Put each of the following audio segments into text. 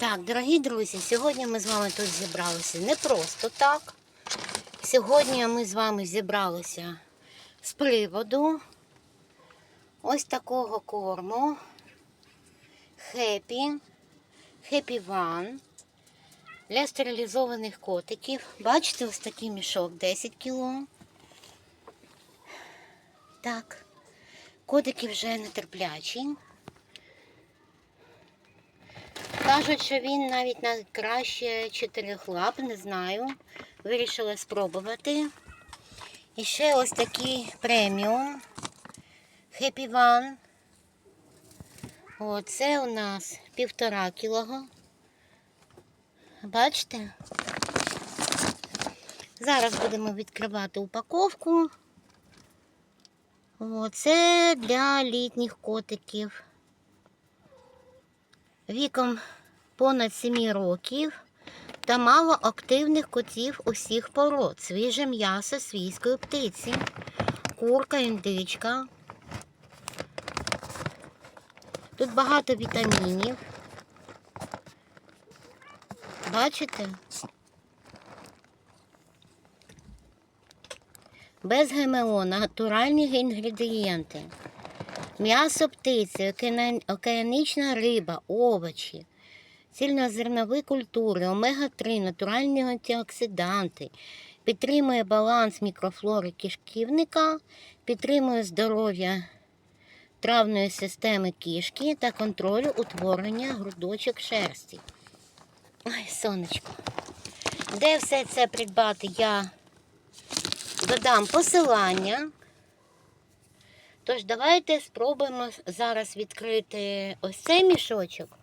Так, дорогі друзі, сьогодні ми з вами тут зібралися не просто так. Сьогодні ми з вами зібралися з приводу ось такого корму Happy, Happy One для стерилізованих котиків. Бачите, ось такий мішок 10 кг. Так, котики вже нетерплячі. Кажуть, що він навіть на краще чотирьох лап, не знаю. Вирішила спробувати. І ще ось такий преміум Happy One. Оце у нас півтора кілого. Бачите? Зараз будемо відкривати упаковку. Оце для літніх котиків. Віком понад 7 років та мало активних котів усіх пород. Свіже м'ясо свійської птиці, курка, індичка. Тут багато вітамінів. Бачите? Без ГМО, натуральні інгредієнти. М'ясо птиці, океанічна риба, овочі, цільнозернові культури, омега-3, натуральні антиоксиданти, підтримує баланс мікрофлори кишківника, підтримує здоров'я травної системи кішки та контролю утворення грудочок шерсті. Ой, сонечко. Де все це придбати, я додам посилання. Тож, давайте спробуємо зараз відкрити ось цей мішочок.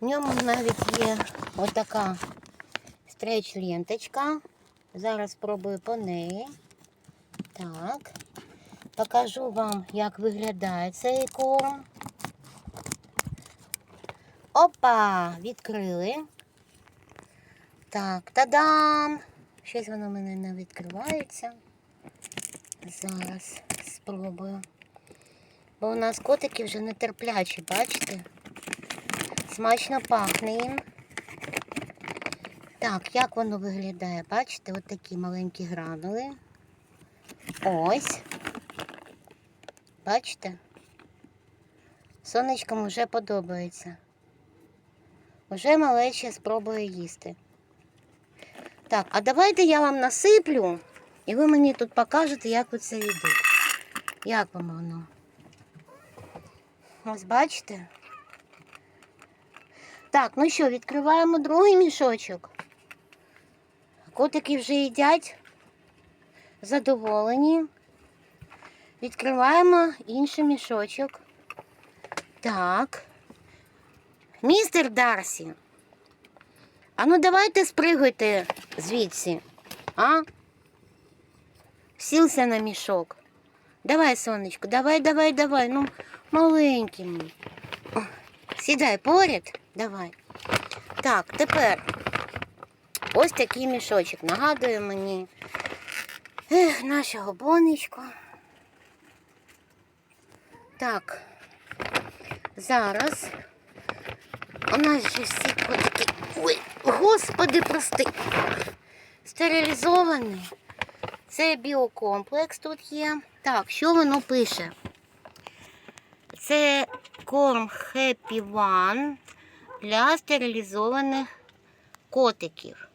В ньому навіть є отака стреч-ленточка. Зараз спробую по неї. Так. Покажу вам, як виглядає цей корм. Опа! Відкрили. Так, та-дам! Щось воно в мене не відкривається. Зараз спробую. Бо у нас котики вже нетерплячі, бачите? Смачно пахне їм. Так, як воно виглядає? Бачите, от такі маленькі гранули. Ось. Бачите? Сонечкам вже подобається. Уже малече спробує їсти. Так, а давайте я вам насиплю. І ви мені тут покажете, як ви це робите. Як вам воно? Ось бачите? Так, ну що, відкриваємо другий мішочок. Котики вже їдять. Задоволені. Відкриваємо інший мішочок. Так. Містер Дарсі. А ну давайте спригуйте звідси. А? Сілся на мішок. Давай, сонечко, давай, давай, давай. Ну, маленький мій. Сідай поряд. Давай. Так, тепер ось такий мішочок. Нагадує мені ех, нашого бонечку. Так. Зараз. У нас же всі котики. Ой, господи, прости. Стерилізовані. Це біокомплекс тут є. Так, що воно пише? Це корм Happy One для стерилізованих котиків.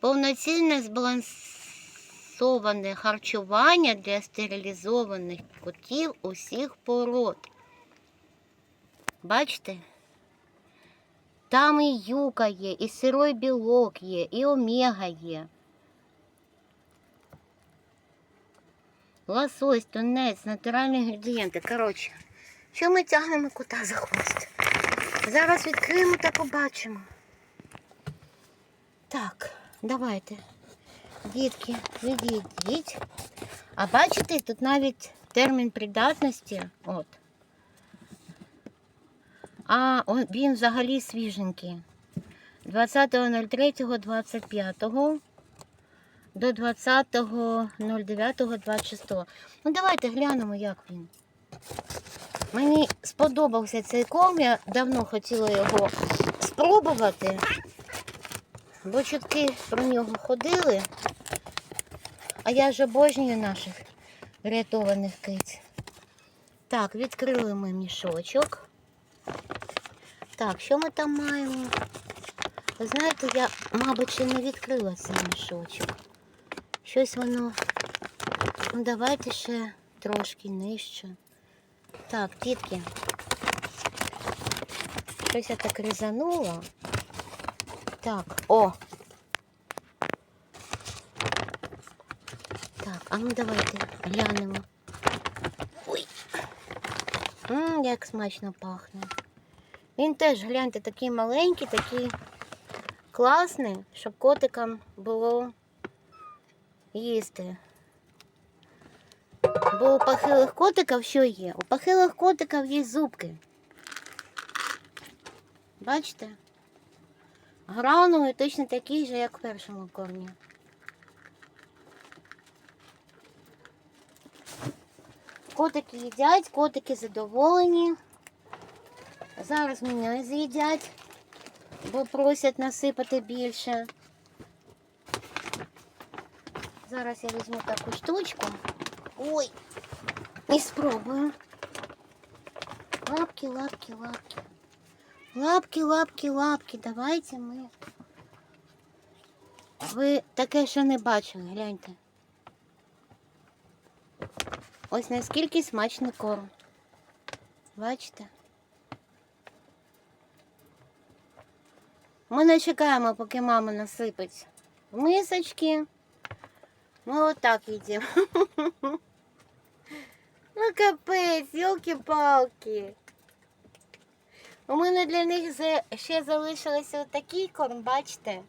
Повноцінне збалансоване харчування для стерилізованих котів усіх пород. Бачите? Там і юка є, і сирой білок є, і омега є. Лосось, тунець, натуральні інгредієнти. Коротше, що ми тягнемо кота за хвост? Зараз відкриємо та побачимо. Так, давайте. Дітки, відійдіть. А бачите, тут навіть термін придатності. От. А він взагалі свіженький. 20.03.25 до 20.09.26. Ну давайте глянемо, як він. Мені сподобався цей корм, я давно хотіла його спробувати, бо чутки про нього ходили. А я ж обожнюю наших врятованих киць. Так, відкрили ми мішочок. Так, що ми там маємо? Ви знаєте, я, мабуть, ще не відкрила цей мішочок. Щось воно. Ну, давайте ще трошки нижче. Так, дітки. Щось я так різанула. Так, о! Так, а ну давайте глянемо. Ой. Ммм, як смачно пахне. Він теж, гляньте, такий маленький, такий класний, щоб котикам було їсти. Бо у похилих котиків що є? У похилих котиків є зубки. Бачите? Граунули точно такі ж, як в першому кормі. Котики їдять, котики задоволені. Зараз мене з'їдять, бо просять насипати більше. Зараз я візьму таку штучку. Ой, і спробую. Лапки, лапки, лапки. Лапки, лапки, лапки. Давайте ми. Ви таке ще не бачили, гляньте. Ось наскільки смачний корм. Бачите? Ми не чекаємо, поки мама насипить мисочки. Ми отак їдемо. Ну капець, йолки-палки. У мене для них ще залишилося отакий корм, бачите?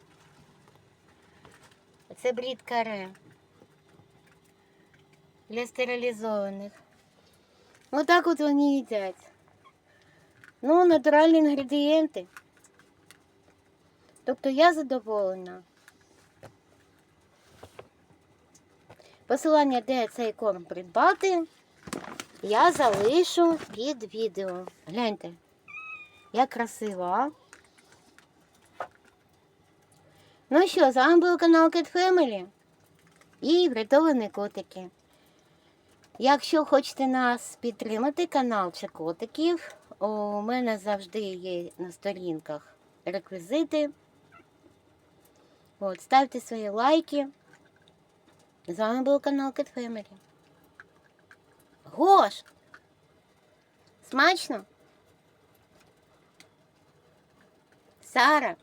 Це брід каре. Для стерилізованих. Отак от вони їдять. Ну, натуральні інгредієнти. Тобто я задоволена. Посилання, де цей корм придбати, я залишу під відео. Гляньте, як красиво? Ну що, з вами був канал Cat Family і врятовані котики. Якщо хочете нас підтримати, канал чи котиків, у мене завжди є на сторінках реквізити. От, ставте свої лайки. З вами був канал Cat Family. Гош! Смачно? Сара?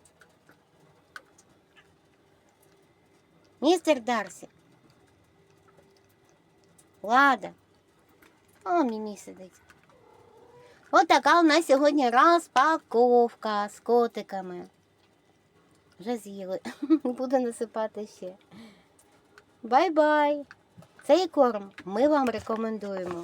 Містер Дарсі? Лада? О, Мімі сидить. От така у нас сьогодні розпаковка з котиками. Вже з'їли. Буду насипати ще. Бай-бай! Цей корм ми вам рекомендуємо.